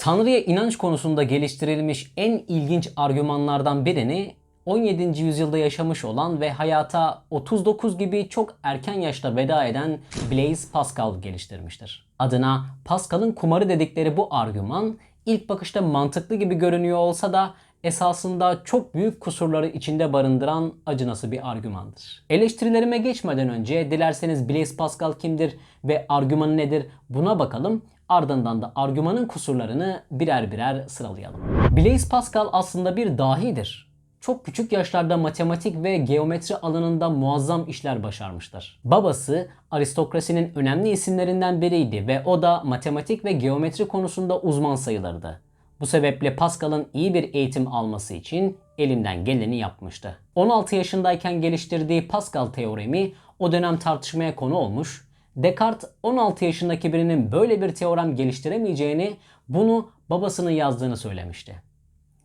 Tanrı'ya inanç konusunda geliştirilmiş en ilginç argümanlardan birini 17. yüzyılda yaşamış olan ve hayata 39 gibi çok erken yaşta veda eden Blaise Pascal geliştirmiştir. Adına Pascal'ın kumarı dedikleri bu argüman ilk bakışta mantıklı gibi görünüyor olsa da esasında çok büyük kusurları içinde barındıran acınası bir argümandır. Eleştirilerime geçmeden önce dilerseniz Blaise Pascal kimdir ve argümanı nedir buna bakalım. Ardından da argümanın kusurlarını birer birer sıralayalım. Blaise Pascal aslında bir dahidir. Çok küçük yaşlarda matematik ve geometri alanında muazzam işler başarmıştır. Babası aristokrasinin önemli isimlerinden biriydi ve o da matematik ve geometri konusunda uzman sayılırdı. Bu sebeple Pascal'ın iyi bir eğitim alması için elinden geleni yapmıştı. 16 yaşındayken geliştirdiği Pascal teoremi o dönem tartışmaya konu olmuş. Descartes 16 yaşındaki birinin böyle bir teorem geliştiremeyeceğini, bunu babasının yazdığını söylemişti.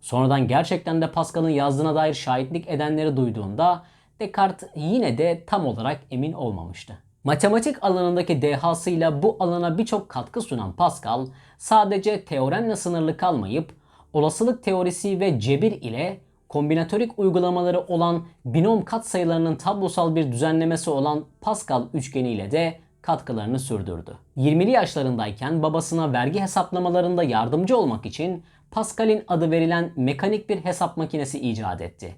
Sonradan gerçekten de Pascal'ın yazdığına dair şahitlik edenleri duyduğunda Descartes yine de tam olarak emin olmamıştı. Matematik alanındaki dehasıyla bu alana birçok katkı sunan Pascal sadece teoremle sınırlı kalmayıp olasılık teorisi ve cebir ile kombinatorik uygulamaları olan binom katsayılarının tablosal bir düzenlemesi olan Pascal üçgeni ile de katkılarını sürdürdü. 20'li yaşlarındayken babasına vergi hesaplamalarında yardımcı olmak için Pascal'in adı verilen mekanik bir hesap makinesi icat etti.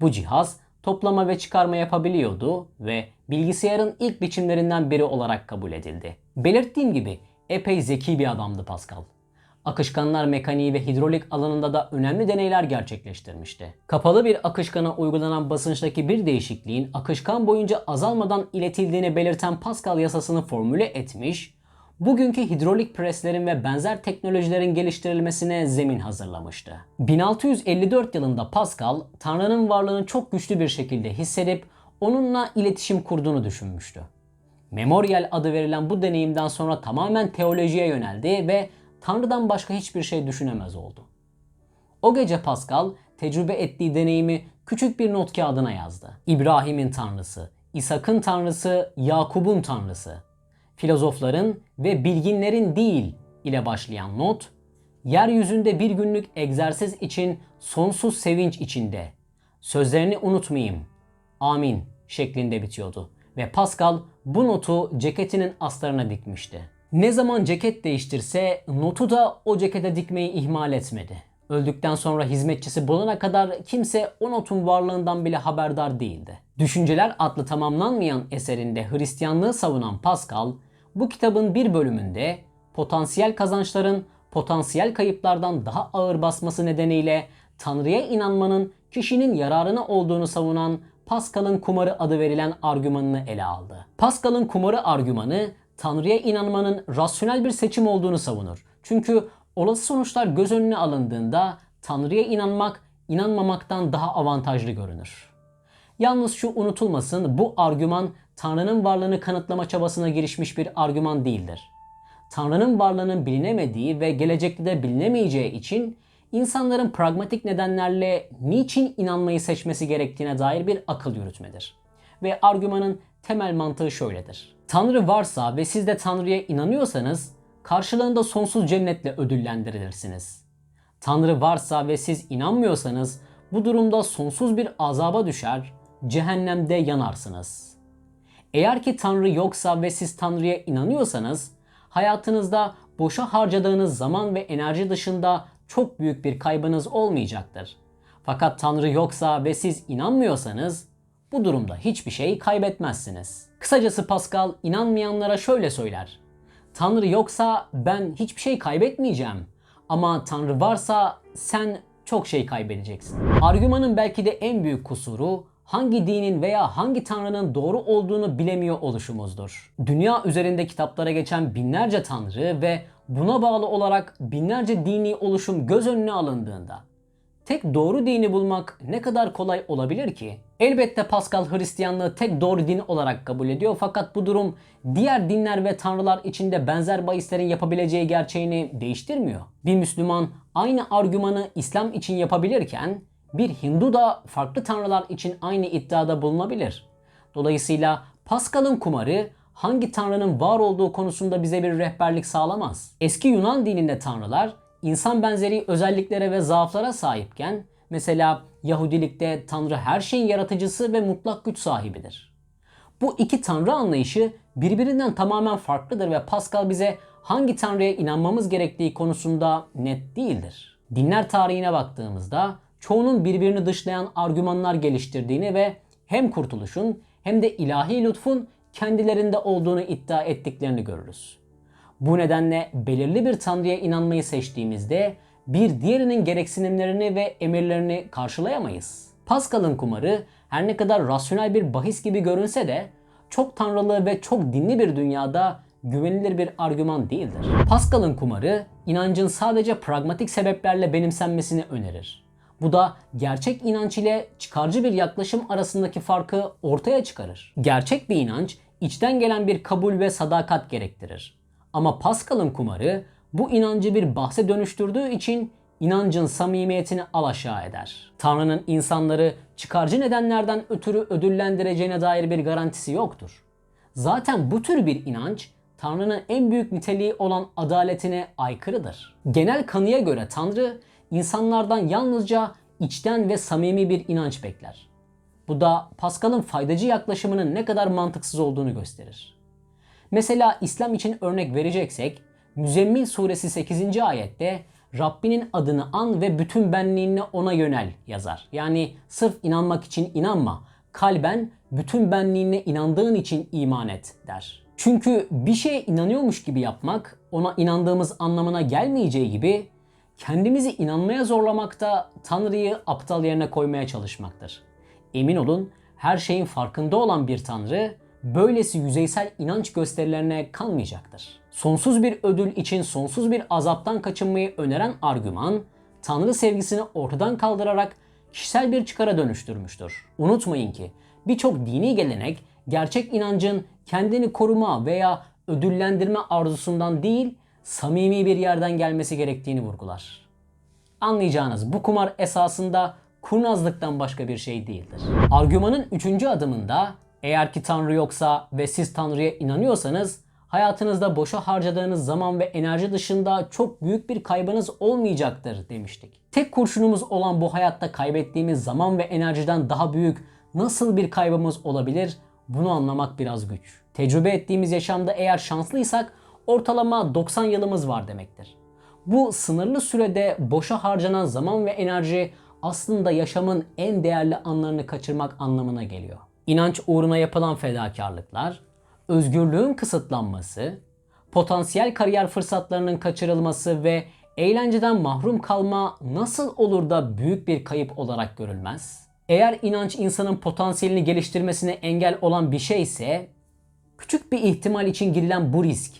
Bu cihaz toplama ve çıkarma yapabiliyordu ve bilgisayarın ilk biçimlerinden biri olarak kabul edildi. Belirttiğim gibi epey zeki bir adamdı Pascal. Akışkanlar mekaniği ve hidrolik alanında da önemli deneyler gerçekleştirmişti. Kapalı bir akışkana uygulanan basınçtaki bir değişikliğin akışkan boyunca azalmadan iletildiğini belirten Pascal yasasını formüle etmiş, bugünkü hidrolik preslerin ve benzer teknolojilerin geliştirilmesine zemin hazırlamıştı. 1654 yılında Pascal, Tanrı'nın varlığını çok güçlü bir şekilde hissedip onunla iletişim kurduğunu düşünmüştü. Memorial adı verilen bu deneyimden sonra tamamen teolojiye yöneldi ve Tanrı'dan başka hiçbir şey düşünemez oldu. O gece Pascal tecrübe ettiği deneyimi küçük bir not kağıdına yazdı. İbrahim'in tanrısı, İshak'ın tanrısı, Yakub'un tanrısı. Filozofların ve bilginlerin değil ile başlayan not, yeryüzünde bir günlük egzersiz için sonsuz sevinç içinde. Sözlerini unutmayayım. Amin şeklinde bitiyordu. Ve Pascal bu notu ceketinin astarına dikmişti. Ne zaman ceket değiştirse notu da o cekete dikmeyi ihmal etmedi. Öldükten sonra hizmetçisi bulana kadar kimse o notun varlığından bile haberdar değildi. Düşünceler adlı tamamlanmayan eserinde Hristiyanlığı savunan Pascal, bu kitabın bir bölümünde potansiyel kazançların potansiyel kayıplardan daha ağır basması nedeniyle Tanrı'ya inanmanın kişinin yararına olduğunu savunan Pascal'ın kumarı adı verilen argümanını ele aldı. Pascal'ın kumarı argümanı Tanrı'ya inanmanın rasyonel bir seçim olduğunu savunur. Çünkü olası sonuçlar göz önüne alındığında Tanrı'ya inanmak inanmamaktan daha avantajlı görünür. Yalnız şu unutulmasın bu argüman Tanrı'nın varlığını kanıtlama çabasına girişmiş bir argüman değildir. Tanrı'nın varlığının bilinemediği ve gelecekte de bilinemeyeceği için insanların pragmatik nedenlerle niçin inanmayı seçmesi gerektiğine dair bir akıl yürütmedir. Ve argümanın temel mantığı şöyledir. Tanrı varsa ve siz de Tanrı'ya inanıyorsanız karşılığında sonsuz cennetle ödüllendirilirsiniz. Tanrı varsa ve siz inanmıyorsanız bu durumda sonsuz bir azaba düşer, cehennemde yanarsınız. Eğer ki Tanrı yoksa ve siz Tanrı'ya inanıyorsanız hayatınızda boşa harcadığınız zaman ve enerji dışında çok büyük bir kaybınız olmayacaktır. Fakat Tanrı yoksa ve siz inanmıyorsanız bu durumda hiçbir şey kaybetmezsiniz. Kısacası Pascal inanmayanlara şöyle söyler. Tanrı yoksa ben hiçbir şey kaybetmeyeceğim. Ama Tanrı varsa sen çok şey kaybedeceksin. Argümanın belki de en büyük kusuru hangi dinin veya hangi tanrının doğru olduğunu bilemiyor oluşumuzdur. Dünya üzerinde kitaplara geçen binlerce tanrı ve buna bağlı olarak binlerce dini oluşum göz önüne alındığında tek doğru dini bulmak ne kadar kolay olabilir ki? Elbette Pascal Hristiyanlığı tek doğru din olarak kabul ediyor fakat bu durum diğer dinler ve tanrılar içinde benzer bahislerin yapabileceği gerçeğini değiştirmiyor. Bir Müslüman aynı argümanı İslam için yapabilirken bir Hindu da farklı tanrılar için aynı iddiada bulunabilir. Dolayısıyla Pascal'ın kumarı hangi tanrının var olduğu konusunda bize bir rehberlik sağlamaz. Eski Yunan dininde tanrılar insan benzeri özelliklere ve zaaflara sahipken mesela Yahudilikte Tanrı her şeyin yaratıcısı ve mutlak güç sahibidir. Bu iki tanrı anlayışı birbirinden tamamen farklıdır ve Pascal bize hangi tanrıya inanmamız gerektiği konusunda net değildir. Dinler tarihine baktığımızda çoğunun birbirini dışlayan argümanlar geliştirdiğini ve hem kurtuluşun hem de ilahi lütfun kendilerinde olduğunu iddia ettiklerini görürüz. Bu nedenle belirli bir tanrıya inanmayı seçtiğimizde bir diğerinin gereksinimlerini ve emirlerini karşılayamayız. Pascal'ın kumarı her ne kadar rasyonel bir bahis gibi görünse de çok tanrılı ve çok dinli bir dünyada güvenilir bir argüman değildir. Pascal'ın kumarı inancın sadece pragmatik sebeplerle benimsenmesini önerir. Bu da gerçek inanç ile çıkarcı bir yaklaşım arasındaki farkı ortaya çıkarır. Gerçek bir inanç içten gelen bir kabul ve sadakat gerektirir. Ama Pascal'ın kumarı bu inancı bir bahse dönüştürdüğü için inancın samimiyetini alaşağı eder. Tanrı'nın insanları çıkarcı nedenlerden ötürü ödüllendireceğine dair bir garantisi yoktur. Zaten bu tür bir inanç Tanrı'nın en büyük niteliği olan adaletine aykırıdır. Genel kanıya göre Tanrı insanlardan yalnızca içten ve samimi bir inanç bekler. Bu da Pascal'ın faydacı yaklaşımının ne kadar mantıksız olduğunu gösterir. Mesela İslam için örnek vereceksek Müzzemmil suresi 8. ayette Rabbinin adını an ve bütün benliğinle ona yönel yazar. Yani sırf inanmak için inanma, kalben bütün benliğinle inandığın için iman et der. Çünkü bir şeye inanıyormuş gibi yapmak ona inandığımız anlamına gelmeyeceği gibi kendimizi inanmaya zorlamak da Tanrı'yı aptal yerine koymaya çalışmaktır. Emin olun her şeyin farkında olan bir Tanrı böylesi yüzeysel inanç gösterilerine kanmayacaktır. Sonsuz bir ödül için sonsuz bir azaptan kaçınmayı öneren argüman, Tanrı sevgisini ortadan kaldırarak kişisel bir çıkara dönüştürmüştür. Unutmayın ki birçok dini gelenek gerçek inancın kendini koruma veya ödüllendirme arzusundan değil, samimi bir yerden gelmesi gerektiğini vurgular. Anlayacağınız bu kumar esasında kurnazlıktan başka bir şey değildir. Argümanın üçüncü adımında eğer ki Tanrı yoksa ve siz Tanrı'ya inanıyorsanız hayatınızda boşa harcadığınız zaman ve enerji dışında çok büyük bir kaybınız olmayacaktır demiştik. Tek kurşunumuz olan bu hayatta kaybettiğimiz zaman ve enerjiden daha büyük nasıl bir kaybımız olabilir? Bunu anlamak biraz güç. Tecrübe ettiğimiz yaşamda eğer şanslıysak ortalama 90 yılımız var demektir. Bu sınırlı sürede boşa harcanan zaman ve enerji aslında yaşamın en değerli anlarını kaçırmak anlamına geliyor. İnanç uğruna yapılan fedakarlıklar, özgürlüğün kısıtlanması, potansiyel kariyer fırsatlarının kaçırılması ve eğlenceden mahrum kalma nasıl olur da büyük bir kayıp olarak görülmez? Eğer inanç insanın potansiyelini geliştirmesine engel olan bir şeyse, küçük bir ihtimal için girilen bu risk,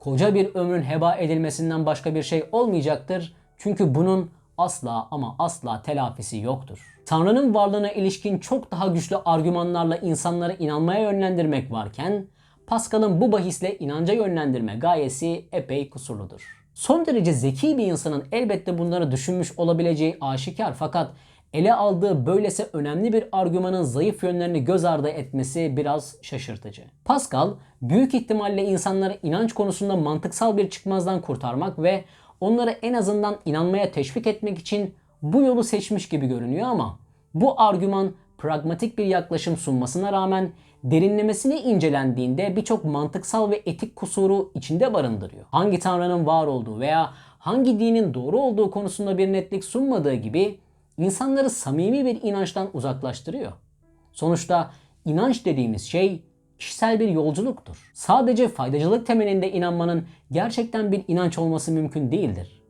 koca bir ömrün heba edilmesinden başka bir şey olmayacaktır. Çünkü bunun asla ama asla telafisi yoktur. Tanrı'nın varlığına ilişkin çok daha güçlü argümanlarla insanları inanmaya yönlendirmek varken Pascal'ın bu bahisle inanca yönlendirme gayesi epey kusurludur. Son derece zeki bir insanın elbette bunları düşünmüş olabileceği aşikar fakat ele aldığı böylese önemli bir argümanın zayıf yönlerini göz ardı etmesi biraz şaşırtıcı. Pascal büyük ihtimalle insanları inanç konusunda mantıksal bir çıkmazdan kurtarmak ve onları en azından inanmaya teşvik etmek için bu yolu seçmiş gibi görünüyor ama bu argüman pragmatik bir yaklaşım sunmasına rağmen derinlemesine incelendiğinde birçok mantıksal ve etik kusuru içinde barındırıyor. Hangi tanrının var olduğu veya hangi dinin doğru olduğu konusunda bir netlik sunmadığı gibi insanları samimi bir inançtan uzaklaştırıyor. Sonuçta inanç dediğimiz şey kişisel bir yolculuktur. Sadece faydacılık temelinde inanmanın gerçekten bir inanç olması mümkün değildir.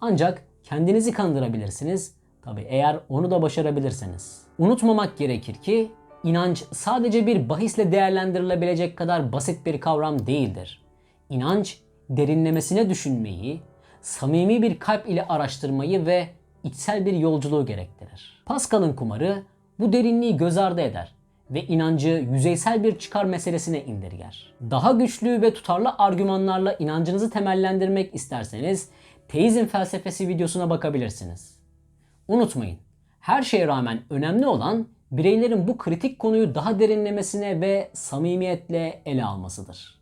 Ancak kendinizi kandırabilirsiniz. Tabi eğer onu da başarabilirseniz. Unutmamak gerekir ki inanç sadece bir bahisle değerlendirilebilecek kadar basit bir kavram değildir. İnanç derinlemesine düşünmeyi, samimi bir kalp ile araştırmayı ve içsel bir yolculuğu gerektirir. Pascal'ın kumarı bu derinliği göz ardı eder ve inancı yüzeysel bir çıkar meselesine indirger. Daha güçlü ve tutarlı argümanlarla inancınızı temellendirmek isterseniz teizm felsefesi videosuna bakabilirsiniz. Unutmayın, her şeye rağmen önemli olan bireylerin bu kritik konuyu daha derinlemesine ve samimiyetle ele almasıdır.